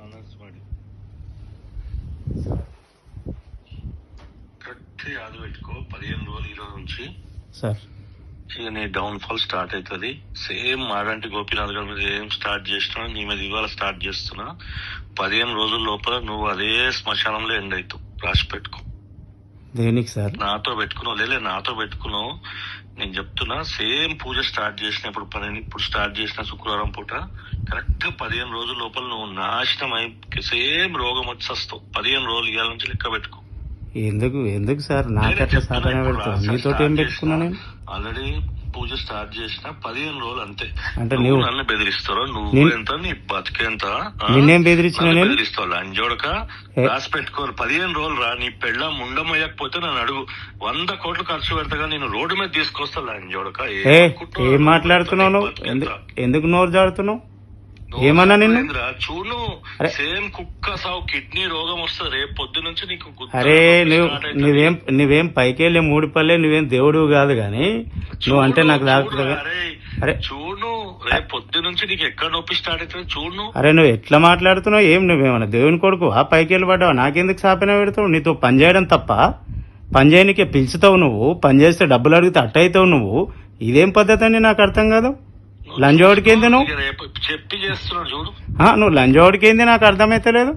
అనర్స్వాడి correct యాద పెట్టుకో పదిహేను రోజులు ఈ రోజు నుంచి. సార్. ఇక నీ డౌన్ ఫాల్ స్టార్ట్ అవుతుంది. సేమ్ మాడంటి గోపీనాథ్ గారి మీద ఏం స్టార్ట్ చేసినా నీ మీద ఇవాళ స్టార్ట్ చేస్తున్నా. పదిహేను రోజుల లోపల నువ్వు అదే శ్మశానంలో ఎండ్ అవుతావు. రాసి పెట్టుకో. దేనికి సార్? నాతో పెట్టుకున్నావు. లేలే నాతో పెట్టుకున్నావు. నేను చెప్తున్నా సేమ్ పూజ స్టార్ట్ చేసిన ఇప్పుడు పని ఇప్పుడు స్టార్ట్ చేసిన శుక్రవారం పూట కరెక్ట్గా పదిహేను రోజుల లోపల నువ్వు నాశనం అయి సేమ్ రోగం వచ్చి వస్తావు పదిహేను రోజులు ఇవాళ నుంచి లెక్క పెట్టుకో. ఎందుకు ఎందుకు సార్? సాధన ఏం పెట్టుకున్నా నేను? ఆల్రెడీ పూజ స్టార్ట్ చేసిన పదిహేను రోజులు అంతే. అంటే నువ్వు నన్ను నేను- ఎంత? నీ బతికేంత? నిన్నేం బెదిరించిన బెదిరిస్తావు? లంజోడక? రాసి పెట్టుకోరు పదిహేను రోజులు రా. నీ పెళ్ళ ముండమయ్యకపోతే నన్ను అడుగు. వంద కోట్లు ఖర్చు పెడతాగా నేను రోడ్డు మీద తీసుకొస్తా లంజోడక. ఏ ఏం మాట్లాడుతున్నావు ఎందుకు నోరు జాడుతున్నావు ఏమన్నా నిన్ను? చూడు. సేమ్ కుక్క సావు కిడ్నీ రోగం వస్తుంది రేపు పొద్దు నుంచి నీకు అరే నువ్వు. నువ్వేం నువ్వేం పైకి వెళ్ళి మూడు పల్లె నువ్వేం దేవుడు కాదు కానీ నువ్వు అంటే నాకు తాకుతుంది అరే. చూడు రేపు పొద్దు నుంచి నీకు ఎక్కడ నొప్పి స్టార్ట్ అవుతుంది చూడు. అరే నువ్వు ఎట్లా మాట్లాడుతున్నావు? ఏం నువ్వేమన్నా దేవుని కొడుకు? ఆ పైకి వెళ్ళి పడ్డావు నాకెందుకు సాపిన పెడతావు? నీతో పని చేయడం తప్ప? పని చేయనికే పిలుచుతావు నువ్వు? పని చేస్తే డబ్బులు అడిగితే అట్ట అవుతావు నువ్వు? ఇదేం పద్ధతి అని నాకు అర్థం కాదు. లంజోడికి ఏంది నువ్వు? చెప్పి చేస్తున్నాడు చూడు. ఆ, నువ్వు లంజోడికి ఏంది నాకు అర్థమైతే లేదు